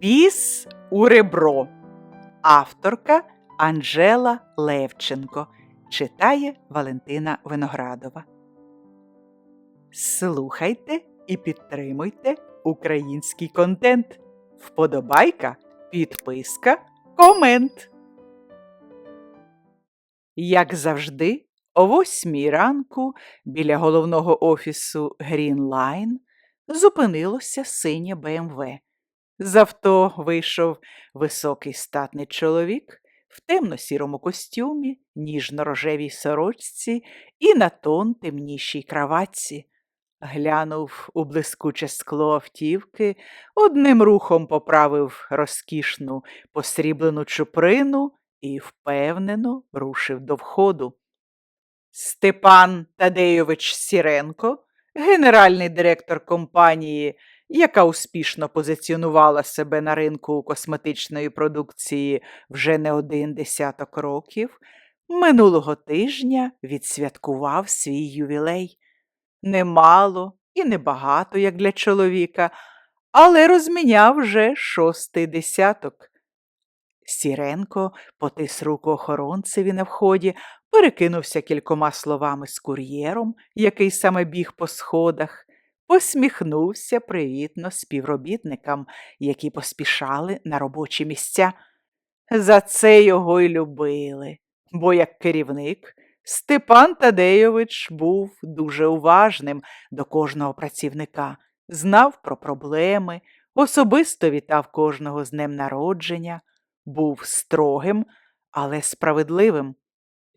Біс у ребро. Авторка Анжела Левченко. Читає Валентина Виноградова. Слухайте і підтримуйте український контент. Вподобайка, підписка, комент. Як завжди, о восьмій ранку біля головного офісу Грінлайн зупинилося синє БМВ. З авто вийшов високий статний чоловік в темно-сірому костюмі, ніжно-рожевій сорочці і на тон темнішій краватці. Глянув у блискуче скло автівки, одним рухом поправив розкішну посріблену чуприну і впевнено рушив до входу. Степан Тадейович Сіренко, генеральний директор компанії, яка успішно позиціонувала себе на ринку косметичної продукції вже не один десяток років, минулого тижня відсвяткував свій ювілей. Немало і небагато, як для чоловіка, але розміняв вже шостий десяток. Сіренко потис руку охоронцеві на вході, перекинувся кількома словами з кур'єром, який саме біг по сходах, посміхнувся привітно співробітникам, які поспішали на робочі місця. За це його й любили, бо як керівник Степан Тадейович був дуже уважним до кожного працівника, знав про проблеми, особисто вітав кожного з днем народження, був строгим, але справедливим,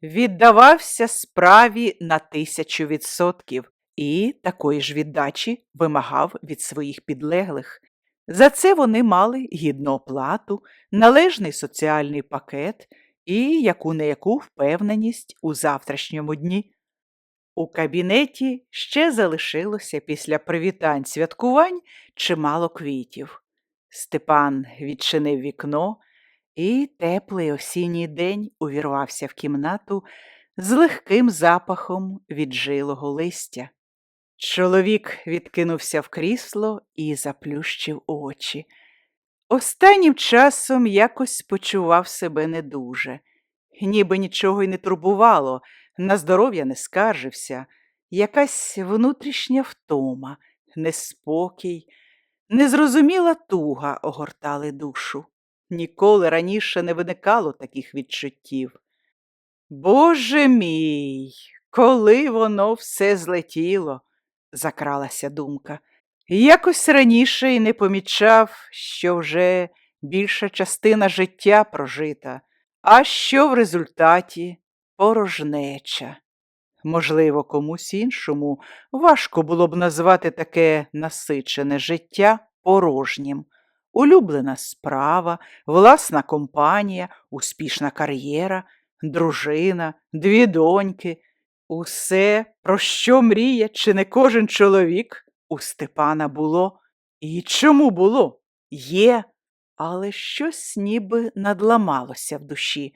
віддавався справі на тисячу відсотків і такої ж віддачі вимагав від своїх підлеглих. За це вони мали гідну оплату, належний соціальний пакет і яку не яку впевненість у завтрашньому дні. У кабінеті ще залишилося після привітань святкувань чимало квітів. Степан відчинив вікно, і теплий осінній день увірвався в кімнату з легким запахом віджилого листя. Чоловік відкинувся в крісло і заплющив очі. Останнім часом якось почував себе не дуже, ніби нічого й не турбувало, на здоров'я не скаржився, якась внутрішня втома, неспокій, незрозуміла туга огортали душу. Ніколи раніше не виникало таких відчуттів. Боже мій, коли воно все злетіло, закралася думка. Якось раніше й не помічав, що вже більша частина життя прожита, а що в результаті порожнеча. Можливо, комусь іншому важко було б назвати таке насичене життя порожнім. Улюблена справа, власна компанія, успішна кар'єра, дружина, дві доньки. Усе, про що мріє, чи не кожен чоловік, у Степана було. І чому було? Є, але щось ніби надламалося в душі.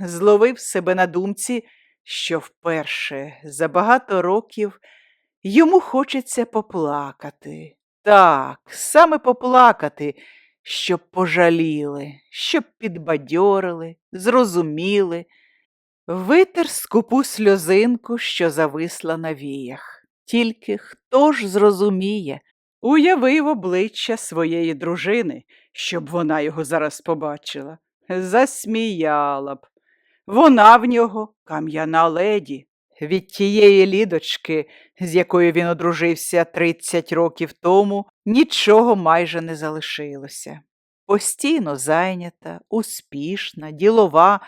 Зловив себе на думці, що вперше за багато років йому хочеться поплакати. Так, саме поплакати, щоб пожаліли, щоб підбадьорили, зрозуміли, витер скупу сльозинку, що зависла на віях. Тільки хто ж зрозуміє, уявив обличчя своєї дружини, щоб вона його зараз побачила, засміяла б. Вона в нього кам'яна леді. Від тієї лідочки, з якою він одружився 30 років тому, нічого майже не залишилося. Постійно зайнята, успішна, ділова,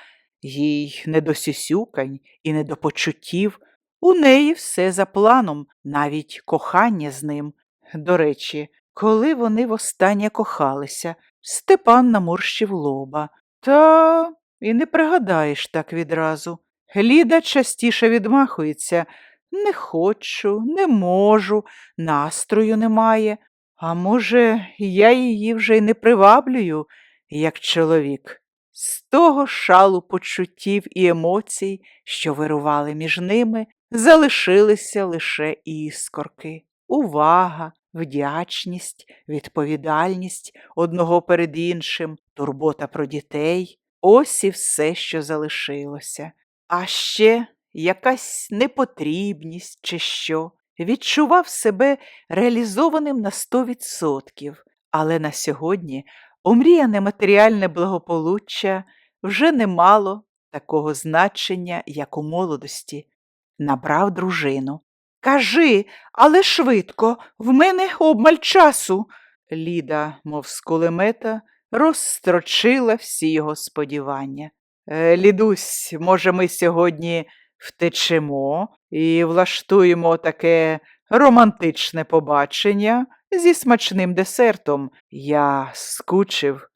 їй не до сюсюкань і не до почуттів. У неї все за планом, навіть кохання з ним. До речі, коли вони востаннє кохалися, Степан наморщив лоба. Та і не пригадаєш так відразу. Ліда частіше відмахується не хочу, не можу, настрою немає. А може, я її вже й не приваблюю, як чоловік. З того шалу почуттів і емоцій, що вирували між ними, залишилися лише іскорки, увага, вдячність, відповідальність одного перед іншим, турбота про дітей ось і все, що залишилося. А ще якась непотрібність чи що. Відчував себе реалізованим на сто відсотків, але на сьогодні омріяне матеріальне благополуччя вже не мало такого значення, як у молодості. Набрав дружину. Кажи, але швидко, в мене обмаль часу. Ліда, мов з кулемета, розстрочила всі його сподівання. «Е, Лідусь, може, ми сьогодні втечемо і влаштуємо таке романтичне побачення зі смачним десертом. Я скучив.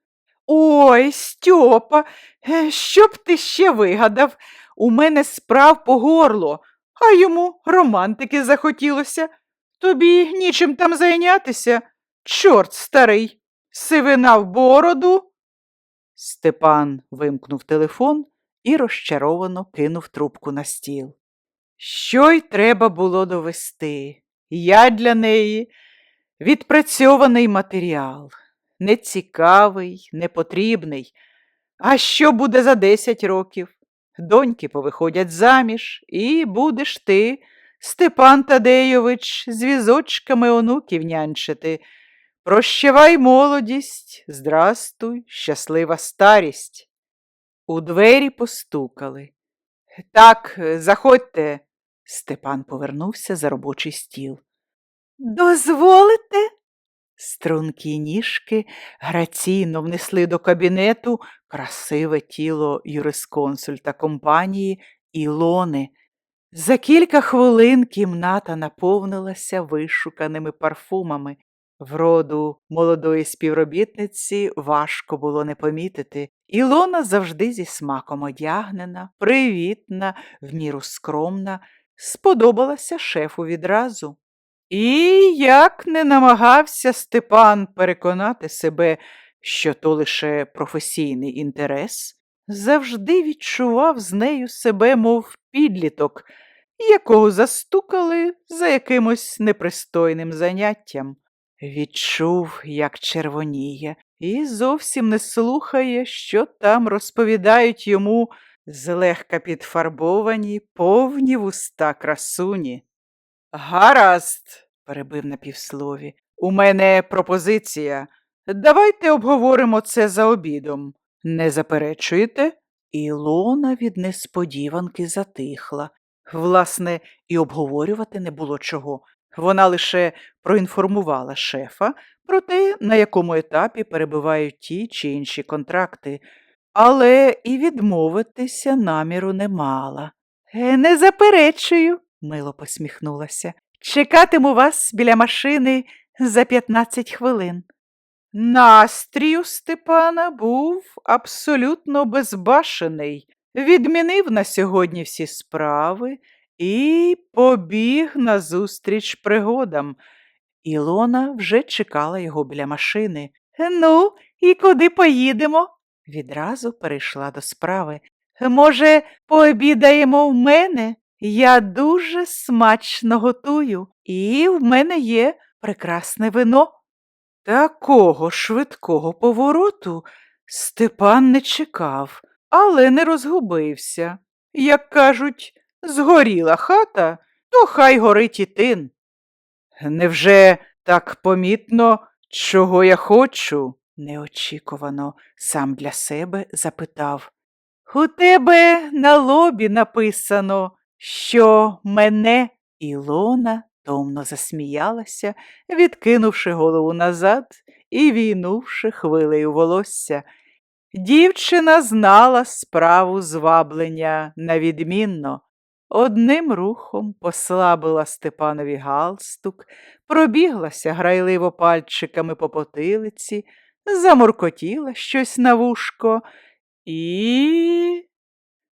Ой, Стьопа, е, що б ти ще вигадав? У мене справ по горло, а йому романтики захотілося. Тобі нічим там зайнятися. Чорт старий, сивина в бороду. Степан вимкнув телефон і розчаровано кинув трубку на стіл. Що й треба було довести? Я для неї відпрацьований матеріал, нецікавий, непотрібний. А що буде за десять років? Доньки повиходять заміж, і будеш ти, Степан Тадейович, з візочками онуків нянчити. Прощавай молодість, здрастуй, щаслива старість. У двері постукали. Так, заходьте. Степан повернувся за робочий стіл. Дозволите? Стрункі ніжки граційно внесли до кабінету красиве тіло юрисконсульта компанії Ілони. За кілька хвилин кімната наповнилася вишуканими парфумами. Вроду молодої співробітниці важко було не помітити. Ілона завжди зі смаком одягнена, привітна, в міру скромна, сподобалася шефу відразу. І як не намагався Степан переконати себе, що то лише професійний інтерес, завжди відчував з нею себе, мов підліток, якого застукали за якимось непристойним заняттям. Відчув, як червоніє, і зовсім не слухає, що там розповідають йому злегка підфарбовані повні вуста красуні. Гаразд, перебив на півслові, у мене пропозиція. Давайте обговоримо це за обідом. Не заперечуєте? Ілона від несподіванки затихла. Власне, і обговорювати не було чого. Вона лише проінформувала шефа про те, на якому етапі перебувають ті чи інші контракти, але і відмовитися наміру не мала. «Е, Не заперечую, мило посміхнулася. Чекатиму вас біля машини за 15 хвилин. Настрій у Степана був абсолютно безбашений, відмінив на сьогодні всі справи і побіг назустріч пригодам. Ілона вже чекала його біля машини. Ну, і куди поїдемо? Відразу перейшла до справи. Може, пообідаємо в мене? Я дуже смачно готую, і в мене є прекрасне вино. Такого швидкого повороту Степан не чекав, але не розгубився. Як кажуть, згоріла хата, то хай горить і тин. Невже так помітно, чого я хочу? неочікувано сам для себе запитав. У тебе на лобі написано, що мене Ілона томно засміялася, відкинувши голову назад і війнувши хвилею волосся. Дівчина знала справу зваблення навідмінно. Одним рухом послабила Степанові галстук, пробіглася грайливо пальчиками по потилиці, замуркотіла щось на вушко і.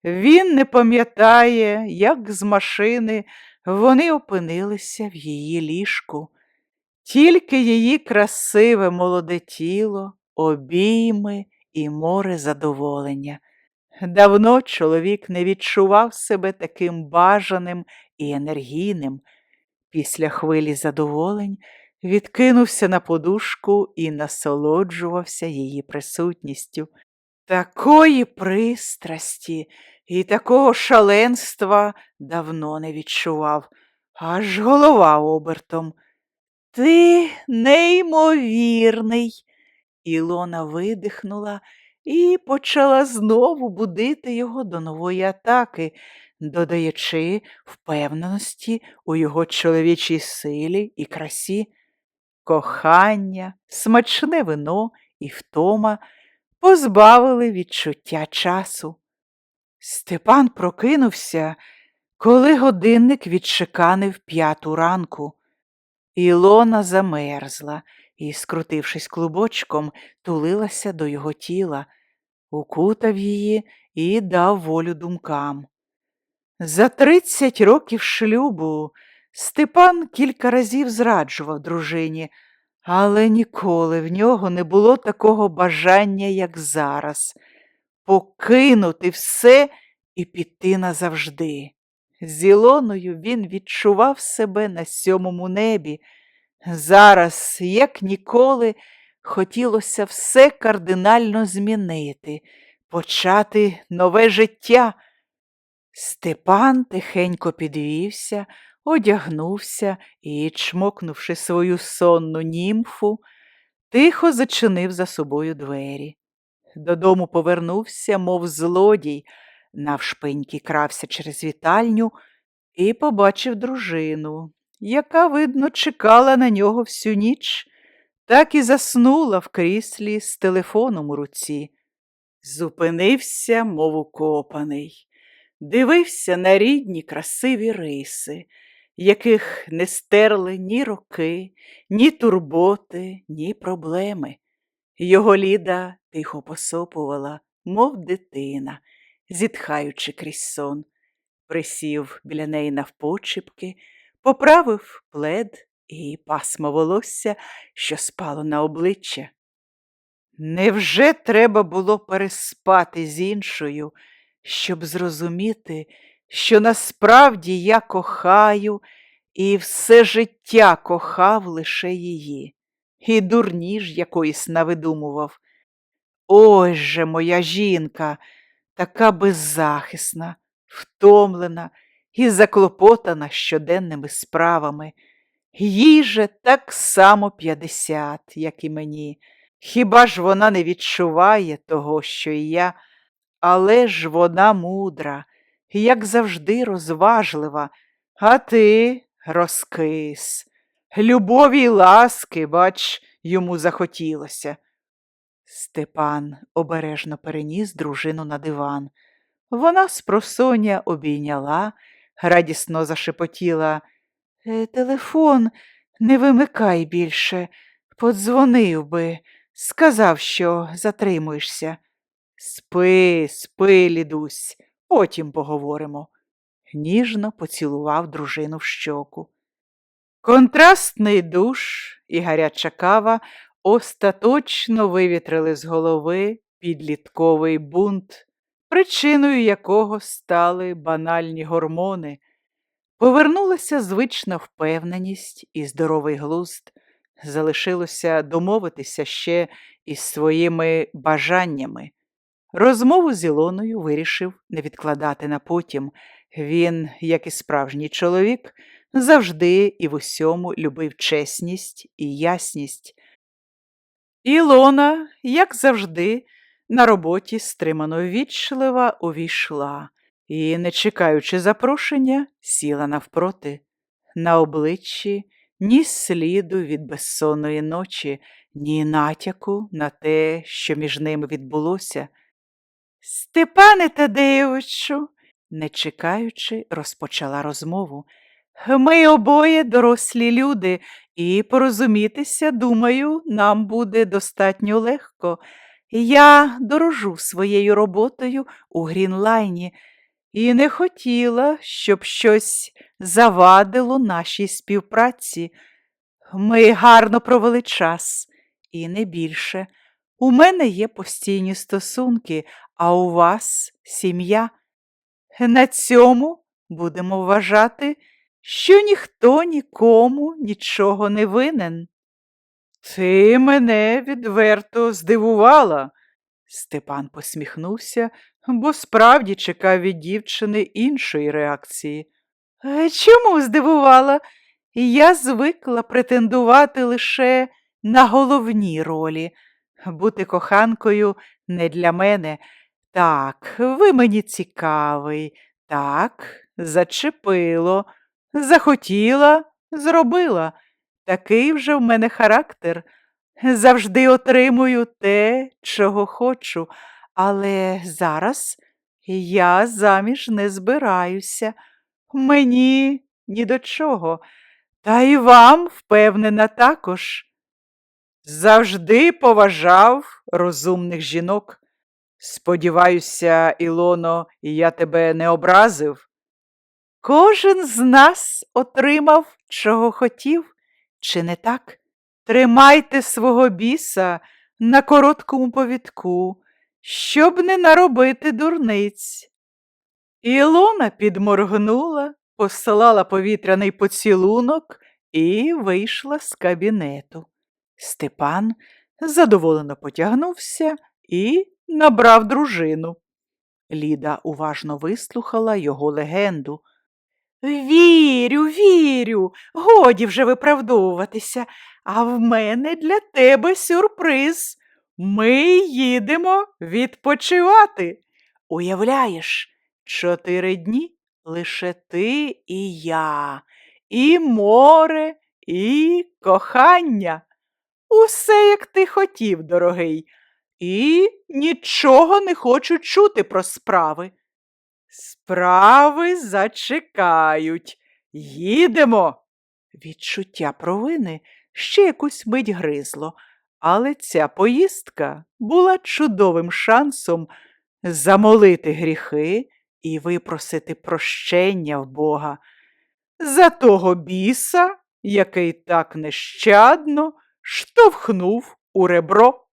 Він не пам'ятає, як з машини вони опинилися в її ліжку. Тільки її красиве молоде тіло, обійми і море задоволення. Давно чоловік не відчував себе таким бажаним і енергійним. Після хвилі задоволень відкинувся на подушку і насолоджувався її присутністю. Такої пристрасті і такого шаленства давно не відчував, аж голова обертом. Ти неймовірний. Ілона видихнула і почала знову будити його до нової атаки, додаючи впевненості у його чоловічій силі і красі. Кохання, смачне вино і втома позбавили відчуття часу. Степан прокинувся, коли годинник відчеканив п'яту ранку. Ілона замерзла і, скрутившись клубочком, тулилася до його тіла, укутав її і дав волю думкам. За тридцять років шлюбу Степан кілька разів зраджував дружині, але ніколи в нього не було такого бажання, як зараз покинути все і піти назавжди. З Ілоною він відчував себе на сьомому небі. Зараз, як ніколи, хотілося все кардинально змінити, почати нове життя. Степан тихенько підвівся, одягнувся і, чмокнувши свою сонну німфу, тихо зачинив за собою двері. Додому повернувся, мов злодій, навшпиньки крався через вітальню і побачив дружину, яка, видно, чекала на нього всю ніч, так і заснула в кріслі з телефоном у руці. Зупинився, мов укопаний, дивився на рідні красиві риси, яких не стерли ні роки, ні турботи, ні проблеми. Його ліда тихо посопувала, мов дитина, зітхаючи крізь сон, присів біля неї навпочіпки, поправив плед і пасмо волосся, що спало на обличчя. Невже треба було переспати з іншою, щоб зрозуміти, що насправді я кохаю і все життя кохав лише її, і дурні ж якоїсь навидумував. Ось же моя жінка, така беззахисна, втомлена і заклопотана щоденними справами. Їй же так само п'ятдесят, як і мені. Хіба ж вона не відчуває того, що і я, але ж вона мудра, як завжди, розважлива, а ти розкис. Любові й ласки, бач, йому захотілося. Степан обережно переніс дружину на диван. Вона спросоння обійняла, радісно зашепотіла. «Е, Телефон не вимикай більше, подзвонив би, сказав, що затримуєшся. Спи, спи, лідусь, потім поговоримо. Ніжно поцілував дружину в щоку. Контрастний душ і гаряча кава остаточно вивітрили з голови підлітковий бунт, причиною якого стали банальні гормони. Повернулася звична впевненість і здоровий глузд. Залишилося домовитися ще із своїми бажаннями. Розмову з Ілоною вирішив не відкладати на потім. Він, як і справжній чоловік, завжди і в усьому любив чесність і ясність. Ілона, як завжди, на роботі стримано ввічлива увійшла і, не чекаючи запрошення, сіла навпроти. На обличчі ні сліду від безсонної ночі, ні натяку на те, що між ними відбулося. Степане Тадеєвичу, не чекаючи, розпочала розмову. Ми обоє дорослі люди, і порозумітися, думаю, нам буде достатньо легко. Я дорожу своєю роботою у Грінлайні і не хотіла, щоб щось завадило нашій співпраці. Ми гарно провели час, і не більше. У мене є постійні стосунки, а у вас сім'я. На цьому будемо вважати, що ніхто нікому нічого не винен. Ти мене відверто здивувала. Степан посміхнувся, бо справді чекав від дівчини іншої реакції. «Е, Чому здивувала? Я звикла претендувати лише на головні ролі. Бути коханкою не для мене. Так, ви мені цікавий. Так, зачепило. Захотіла, зробила. Такий вже в мене характер. Завжди отримую те, чого хочу, але зараз я заміж не збираюся. Мені ні до чого. Та й вам, впевнена, також. Завжди поважав розумних жінок. Сподіваюся, Ілоно, я тебе не образив. Кожен з нас отримав, чого хотів, чи не так? Тримайте свого біса на короткому повідку, щоб не наробити дурниць. Ілона підморгнула, посилала повітряний поцілунок і вийшла з кабінету. Степан задоволено потягнувся і набрав дружину. Ліда уважно вислухала його легенду. Вірю, вірю, годі вже виправдовуватися, а в мене для тебе сюрприз. Ми їдемо відпочивати. Уявляєш, чотири дні лише ти і я, і море, і кохання. Усе, як ти хотів, дорогий, і нічого не хочу чути про справи. Справи зачекають. Їдемо. Відчуття провини ще якусь мить гризло, але ця поїздка була чудовим шансом замолити гріхи і випросити прощення в Бога за того біса, який так нещадно штовхнув у ребро.